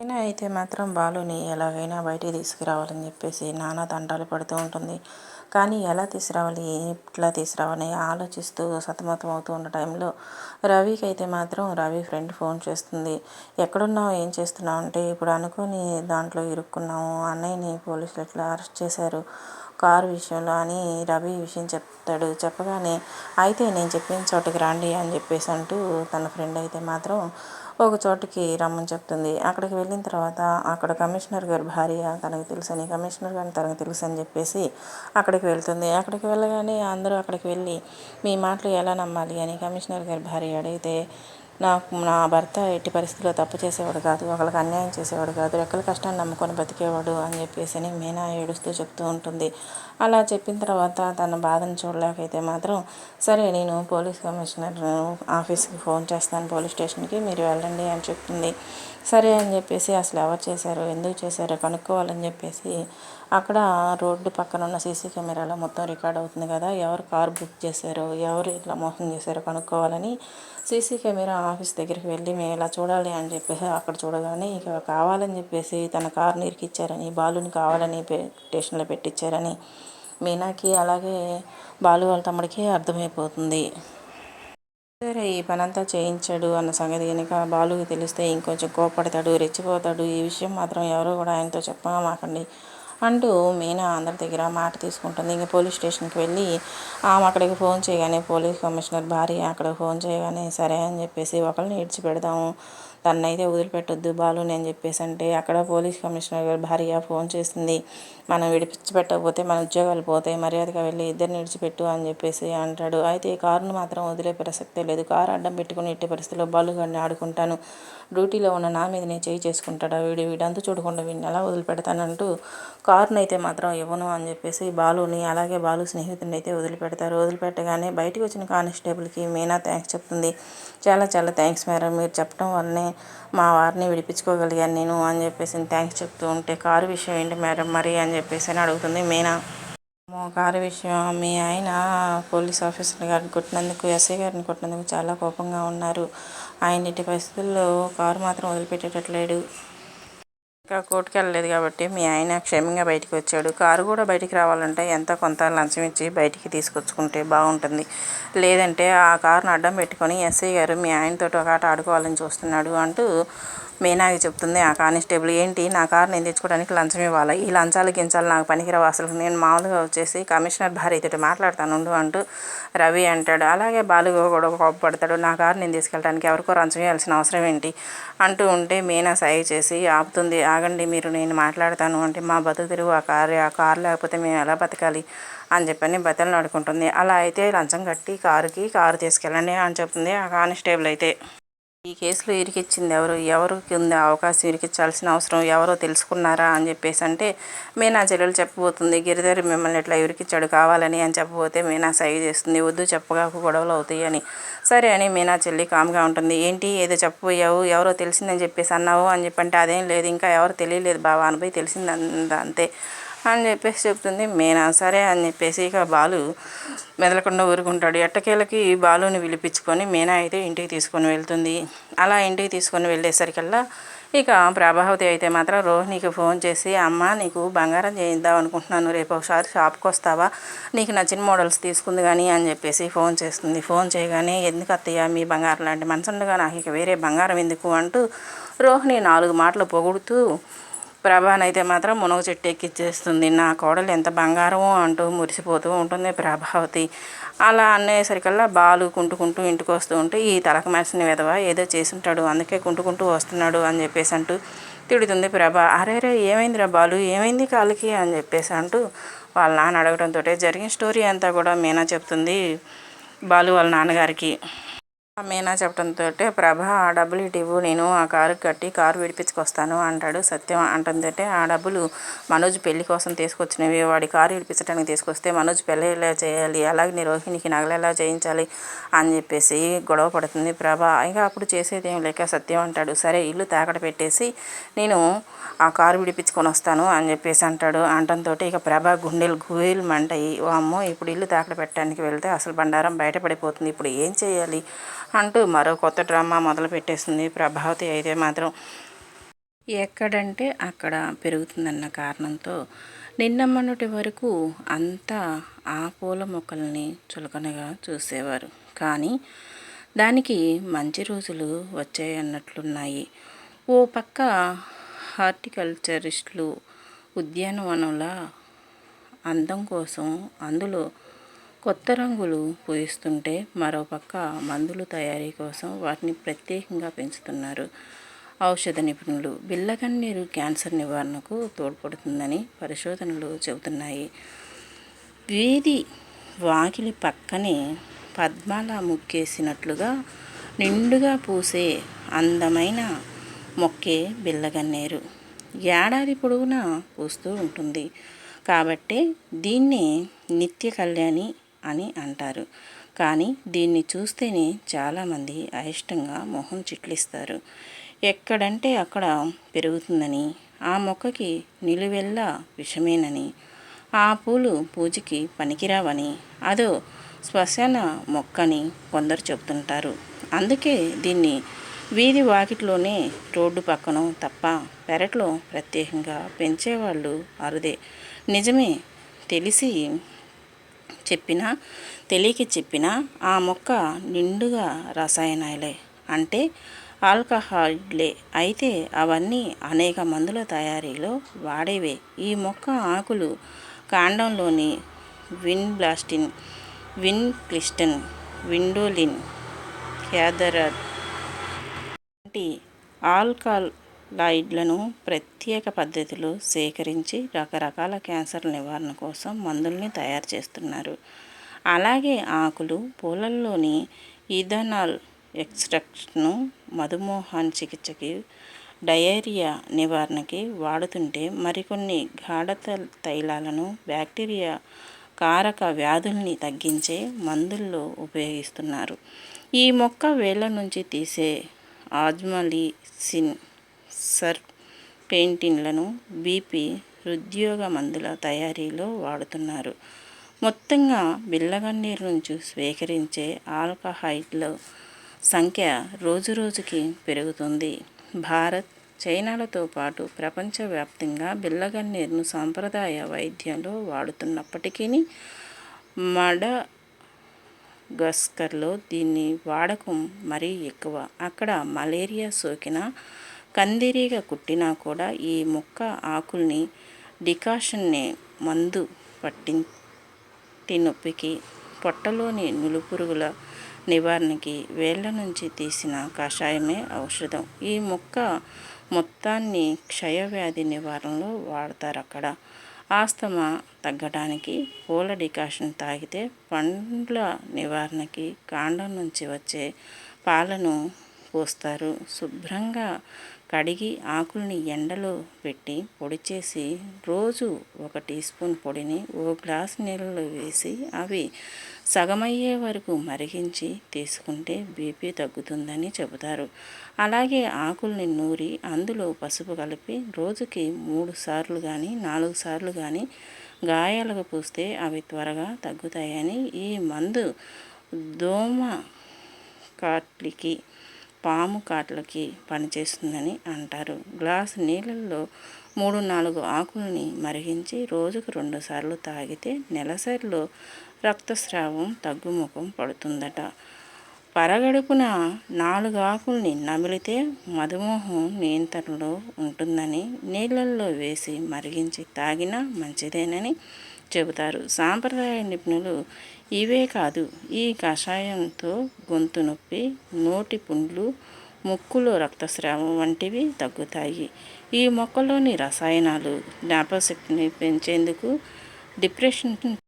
అయినా అయితే మాత్రం బాలుని ఎలాగైనా బయటికి తీసుకురావాలని చెప్పేసి నానా తంటాలు పడుతూ ఉంటుంది. కానీ ఎలా తీసుకురావాలి ఎట్లా తీసుకురావాలని ఆలోచిస్తూ సతమతం అవుతూ ఉన్న టైంలో రవికి అయితే మాత్రం రవి ఫ్రెండ్ ఫోన్ చేస్తుంది. ఎక్కడున్నావు? ఏం చేస్తున్నావు? అంటే ఇప్పుడు అనుకుని దాంట్లో ఇరుక్కున్నాము. అన్నయ్యని పోలీసులు ఎట్లా అరెస్ట్ చేశారు? కారు విషయంలో అని రవి విషయం చెప్తాడు. చెప్పగానే అయితే నేను చెప్పిన చోటుకి రండి అని చెప్పేసి అంటూ తన ఫ్రెండ్ అయితే మాత్రం ఒక చోటుకి రమ్మని చెప్తుంది. అక్కడికి వెళ్ళిన తర్వాత అక్కడ కమిషనర్ గారి భార్య తనకు తెలుసని కమిషనర్ గారిని తనకు తెలుసు అని చెప్పేసి అక్కడికి వెళ్తుంది. అక్కడికి వెళ్ళగానే అందరూ అక్కడికి వెళ్ళి మీ మాటలు ఎలా నమ్మాలి అని కమిషనర్ గారి భార్య అడిగితే నాకు నా భర్త ఎట్టి పరిస్థితుల్లో తప్పు చేసేవాడు కాదు ఒకరికి అన్యాయం చేసేవాడు కాదు రెక్కల కష్టాన్ని నమ్ముకొని బతికేవాడు అని చెప్పేసి మీనా ఏడుస్తూ చెప్తూ ఉంటుంది. అలా చెప్పిన తర్వాత తన బాధను చూడలేకైతే మాత్రం సరే నేను పోలీస్ కమిషనర్ ఆఫీస్కి ఫోన్ చేస్తాను పోలీస్ స్టేషన్కి మీరు వెళ్ళండి అని చెప్తుంది సరే అని చెప్పేసి అసలు ఎవరు చేశారు? ఎందుకు చేశారో? కనుక్కోవాలని చెప్పేసి అక్కడ రోడ్డు పక్కన ఉన్న సీసీ కెమెరాలో మొత్తం రికార్డ్ అవుతుంది కదా. ఎవరు కార్ బుక్ చేశారో ఎవరు ఇట్లా మోసం చేశారో కనుక్కోవాలని సీసీ కెమెరా ఆఫీస్ దగ్గరికి వెళ్ళి మేము ఇలా చూడాలి అని చెప్పేసి అక్కడ చూడగానే ఇక కావాలని చెప్పేసి తన కారుని ఇరికిచ్చారని బాలుని కావాలని స్టేషన్లో పెట్టించారని మీనాకి అలాగే బాలు వాళ్ళ తమ్ముడికి అర్థమైపోతుంది. సరే ఈ పనంతా చేయించాడు అన్న సంగతి కనుక బాలుకి తెలిస్తే ఇంకొంచెం కోపడతాడు రెచ్చిపోతాడు. ఈ విషయం మాత్రం ఎవరు కూడా ఆయనతో చెప్పమాకండి. అంటూ మీనా అందరి దగ్గర మాట తీసుకుంటుంది. ఇంక పోలీస్ స్టేషన్కి వెళ్ళి ఆమె అక్కడికి ఫోన్ చేయగానే పోలీస్ కమిషనర్ భార్య అక్కడ ఫోన్ చేయగానే సరే అని చెప్పేసి ఒకరిని ఇడిచిపెడదాము తన్నైతే వదిలిపెట్టొద్దు బాలుని అని చెప్పేసి అంటే అక్కడ పోలీస్ కమిషనర్ గారు భార్య ఫోన్ చేసింది. మనం విడిపించబెట్టకపోతే మన ఉద్యోగాలు పోతాయి మర్యాదగా వెళ్ళి ఇద్దరిని విడిచిపెట్టు అని చెప్పేసి అంటాడు. అయితే కారును మాత్రం వదిలే ప్రసక్తే లేదు. కారు అడ్డం పెట్టుకుని ఎట్టి పరిస్థితిలో బాలుగాడిని ఆడుకుంటాను. డ్యూటీలో ఉన్న నా మీద నేను చేయి చేసుకుంటాడు వీడు? వీడంతా చూడకుండా వీడిని ఎలా వదిలిపెడతానంటూ కారును అయితే మాత్రం ఇవ్వను అని చెప్పేసి బాలుని అలాగే బాలు స్నేహితుడిని అయితే వదిలిపెడతారు. వదిలిపెట్టగానే బయటకు వచ్చిన కానిస్టేబుల్కి మీనా థ్యాంక్స్ చెప్తుంది. చాలా చాలా థ్యాంక్స్ మేడం. మీరు చెప్పడం వల్లనే మా వారిని విడిపించుకోగలిగాను నేను అని చెప్పేసి థ్యాంక్స్ చెప్తూ ఉంటే కారు విషయం ఏంటి మేడం మరి? అని చెప్పేసి అని అడుగుతుంది మీనా. కారు విషయం మీ ఆయన పోలీస్ ఆఫీసర్ గారిని కొట్టినందుకు ఎస్ఐ గారిని కొట్టినందుకు చాలా కోపంగా ఉన్నారు. ఆయన ఇటు పరిస్థితుల్లో కారు మాత్రం వదిలిపెట్టేటట్లేడు. ఇంకా కోర్టుకి వెళ్ళలేదు కాబట్టి మీ ఆయన క్షేమంగా బయటికి వచ్చాడు. కారు కూడా బయటికి రావాలంటే ఎంత కొంత లంచం ఇచ్చి బయటికి తీసుకొచ్చుకుంటే బాగుంటుంది. లేదంటే ఆ కారును అడ్డం పెట్టుకొని ఎస్ఐ గారు మీ ఆయనతో ఒక ఆట ఆడుకోవాలని చూస్తున్నాడు అంటూ మీనాకి చెప్తుంది ఆ కానిస్టేబుల్ ఏంటి? నా కారు నేను తెచ్చుకోవడానికి లంచం ఇవ్వాలి? ఈ లంచాలు గించాలు నాకు పనికిరావు అసలు. నేను మామూలుగా వచ్చేసి కమిషనర్ భార్యతో మాట్లాడతాను అంటూ రవి అంటాడు. అలాగే బాలు కూడా కోపపడతాడు నా కారు నేను తీసుకెళ్ళడానికి ఎవరికో లంచం ఇవ్వాల్సిన అవసరం ఏంటి? అంటూ ఉంటే మీనా సై చేసి ఆపుతుంది ఆగండి మీరు నేను మాట్లాడతాను అంటే మా బతుకు తిరుగు ఆ కారు ఆ కారు లేకపోతే మేము ఎలా బతకాలి? అని చెప్పని బతలు ఆడుకుంటుంది అలా అయితే లంచం కట్టి కారుకి కారు తీసుకెళ్ళండి అని చెప్తుంది ఆ కానిస్టేబుల్ అయితే. ఈ కేసులో ఇరికిచ్చింది ఎవరు? ఎవరికి ఉంది అవకాశం ఇరికించాల్సిన అవసరం? ఎవరో తెలుసుకున్నారా అని చెప్పేసి అంటే మీనా చెల్లెలు చెప్పబోతుంది. గిరిధర్ మిమ్మల్ని ఇట్లా ఇరికిచ్చాడు కావాలని అని చెప్పబోతే మీనా సైగ చేస్తుంది. వద్దు చెప్పగా గొడవలు అవుతాయి అని. సరే అని మీనా చెల్లి కామ్గా ఉంటుంది. ఏంటి? ఏదో చెప్పబోయావు? ఎవరో తెలిసిందని చెప్పేసి అన్నావు అని చెప్పంటే అదేం లేదు. ఇంకా ఎవరు తెలియలేదు బాబా అనుభవి తెలిసింది అంతే. అని చెప్పేసి చెప్తుంది. మేనా? సరే అని చెప్పేసి ఇక బాలు మెదలకుండా ఊరుకుంటాడు. ఎట్టకేలకి బాలుని పిలిపించుకొని మీనా అయితే ఇంటికి తీసుకొని వెళ్తుంది. అలా ఇంటికి తీసుకొని వెళ్ళేసరికల్లా ఇక ప్రభావతి అయితే మాత్రం రోహిణికి ఫోన్ చేసి అమ్మ నీకు బంగారం చేయిద్దాం అనుకుంటున్నాను. రేపు ఒకసారి షాప్కి వస్తావా? నీకు నచ్చిన మోడల్స్ తీసుకుంది కానీ అని చెప్పేసి ఫోన్ చేస్తుంది. ఫోన్ చేయగానే ఎందుకు అత్తయ్య మీ బంగారం లాంటి మనసు ఉండగా నాకు ఇక వేరే బంగారం ఎందుకు? అంటూ రోహిణి నాలుగు మాటలు పొగుడుతూ ప్రభానైతే మాత్రం మునగ చెట్టు ఎక్కిచ్చేస్తుంది. నా కోడలు ఎంత బంగారమో అంటూ మురిసిపోతూ ఉంటుంది ప్రభావతి. అలా అనేసరికల్లా బాలు కుంటుకుంటూ ఇంటికి వస్తూ ఉంటే ఈ తలకు మెరిసిన విధవ ఏదో చేసుంటాడు అందుకే కుంటుకుంటూ వస్తున్నాడు అని చెప్పేసి అంటూ తిడుతుంది ప్రభ. అరేరే ఏమైందిరా బాలు? ఏమైంది కాళ్ళకి అని చెప్పేసి అంటూ వాళ్ళ నాన్న అడగడంతో జరిగిన స్టోరీ అంతా కూడా మీనా చెప్తుంది బాలు వాళ్ళ నాన్నగారికి. మీనా చెప్పడంతో ప్రభ ఆ డబ్బులు ఇటు ఇవ్వు నేను ఆ కారు కట్టి కారు విడిపించుకొస్తాను అంటాడు సత్యం. అంటుందంటే ఆ డబ్బులు మనోజ్ పెళ్ళి కోసం తీసుకొచ్చినవి వాడి కారు విడిపించడానికి తీసుకొస్తే మనోజ్ పెళ్ళి ఎలా చేయాలి అలాగే నీ రోహిణికి నగలెలా చేయించాలి అని చెప్పేసి గొడవ పడుతుంది ప్రభ. ఇంకా అప్పుడు చేసేది ఏం లేక సత్యం అంటాడు సరే ఇల్లు తాకట పెట్టేసి నేను ఆ కారు విడిపించుకొని వస్తాను అని చెప్పేసి అంటాడు. అంటంతో ఇక ప్రభ గుండెలు గుయలు మంటాయి అమ్మో ఇప్పుడు ఇల్లు తాకట పెట్టడానికి వెళ్తే అసలు బండారం బయటపడిపోతుంది. ఇప్పుడు ఏం చేయాలి? అంటూ మరో కొత్త డ్రామా మొదలు పెట్టేసింది ప్రభావతి. అయితే మాత్రం ఎక్కడంటే అక్కడ పెరుగుతుందన్న కారణంతో నిన్న మొన్నటి వరకు అంతా ఆ పూల మొక్కల్ని చులకనగా చూసేవారు. కానీ దానికి మంచి రోజులు వచ్చాయన్నట్లున్నాయి. ఓ పక్క హార్టికల్చరిస్టులు ఉద్యానవనంలా అందం కోసం అందులో కొత్త రంగులు పూయిస్తుంటే మరోపక్క మందులు తయారీ కోసం వాటిని ప్రత్యేకంగా పెంచుతున్నారు. ఔషధ నిపుణులు బిల్లగన్నీరు క్యాన్సర్ నివారణకు తోడ్పడుతుందని పరిశోధనలు చెబుతున్నాయి. వీధి వాకిలి పక్కనే పద్మాల ముక్కేసినట్లుగా నిండుగా పూసే అందమైన మొక్కే బిల్లగన్నేరు ఏడాది పొడవునా పూస్తూ ఉంటుంది. కాబట్టి దీన్ని నిత్య కళ్యాణి అని అంటారు. కానీ దీన్ని చూస్తేనే చాలామంది అయిష్టంగా మొహం చిట్లిస్తారు. ఎక్కడంటే అక్కడ పెరుగుతుందని ఆ మొక్కకి నిలువెల్లా విషమేనని ఆ పూలు పూజకి పనికిరావని అదో శ్మశాన మొక్కని కొందరు చెబుతుంటారు. అందుకే దీన్ని వీధి వాకిట్లోనే రోడ్డు పక్కన తప్ప పెరట్లో ప్రత్యేకంగా పెంచేవాళ్ళు అరుదే. నిజమే తెలిసి చెప్పినా తెలియక చెప్పినా ఆ మొక్క నిండుగా రసాయనాలే. అంటే ఆల్కహాల్లే అయితే అవన్నీ అనేక మందుల తయారీలో వాడేవే. ఈ మొక్క ఆకులు కాండంలోని విన్ బ్లాస్టిన్ విన్ క్లిస్టన్ విండోలిన్ క్యాదరడ్ వంటి ఆల్కహాల్ లాయిడ్లను ప్రత్యేక పద్ధతిలో సేకరించి రకరకాల క్యాన్సర్ నివారణ కోసం మందుల్ని తయారు చేస్తున్నారు. అలాగే ఆకులు పూలల్లోని ఈథనాల్ ఎక్స్ట్రాక్ట్ను మధుమోహన్ చికిత్సకి డయేరియా నివారణకి వాడుతుంటే మరికొన్ని గాఢత తైలాలను బ్యాక్టీరియా కారక వ్యాధుల్ని తగ్గించే మందుల్లో ఉపయోగిస్తున్నారు. ఈ మొక్క వేళ్ళ నుంచి తీసే ఆజ్మలిసిన్ సర్ పెయింటిన్లను బీపీ హృద్యోగ మందుల తయారీలో వాడుతున్నారు. మొత్తంగా బిల్లగన్నీరు నుంచి స్వీకరించే ఆల్కహాయిడ్ల సంఖ్య రోజురోజుకి పెరుగుతుంది. భారత్ చైనాలతో పాటు ప్రపంచవ్యాప్తంగా బిల్లగన్నీరును సాంప్రదాయ వైద్యంలో వాడుతున్నప్పటికీ మడ గస్కర్లో దీన్ని వాడకం మరీ ఎక్కువ. అక్కడ మలేరియా సోకిన కందిరీగ కుట్టినా కూడా ఈ మొక్క ఆకుల్ని డికాషన్ని మందు పట్టింటి నొప్పికి పొట్టలోని నులుపురుగుల నివారణకి వేళ్ళ నుంచి తీసిన కషాయమే ఔషధం. ఈ మొక్క మొత్తాన్ని క్షయవ్యాధి నివారణలో వాడతారు అక్కడ. ఆస్తమా తగ్గడానికి పూల డికాషన్ తాగితే పండ్ల నివారణకి కాండం నుంచి వచ్చే పాలను పోస్తారు. శుభ్రంగా కడిగి ఆకుల్ని ఎండలో పెట్టి పొడి చేసి రోజు ఒక టీ స్పూన్ పొడిని ఓ గ్లాస్ నీళ్ళలో వేసి అవి సగమయ్యే వరకు మరిగించి తీసుకుంటే బీపీ తగ్గుతుందని చెబుతారు. అలాగే ఆకుల్ని నూరి అందులో పసుపు కలిపి రోజుకి మూడు సార్లు కానీ నాలుగు సార్లు కానీ గాయాలకు పూస్తే అవి త్వరగా తగ్గుతాయని ఈ మందు దోమ కాట్లికి పాము కాట్లకి పనిచేస్తుందని అంటారు. గ్లాస్ నీళ్ళల్లో మూడు నాలుగు ఆకులని మరిగించి రోజుకు రెండుసార్లు తాగితే నెలసరిలో రక్తస్రావం తగ్గుముఖం పడుతుందట. పరగడుపున నాలుగు ఆకుల్ని నమిలితే మధుమేహం నియంత్రణలో ఉంటుందని నీళ్ళల్లో వేసి మరిగించి తాగినా మంచిదేనని చెబుతారు. సాంప్రదాయ నిపుణులు ఇవే కాదు. ఈ కషాయంతో గొంతు నొప్పి నోటి పుండ్లు ముక్కులో రక్తస్రావం వంటివి తగ్గుతాయి. ఈ మొక్కలోని రసాయనాలు జ్ఞాపశక్తిని పెంచేందుకు డిప్రెషన్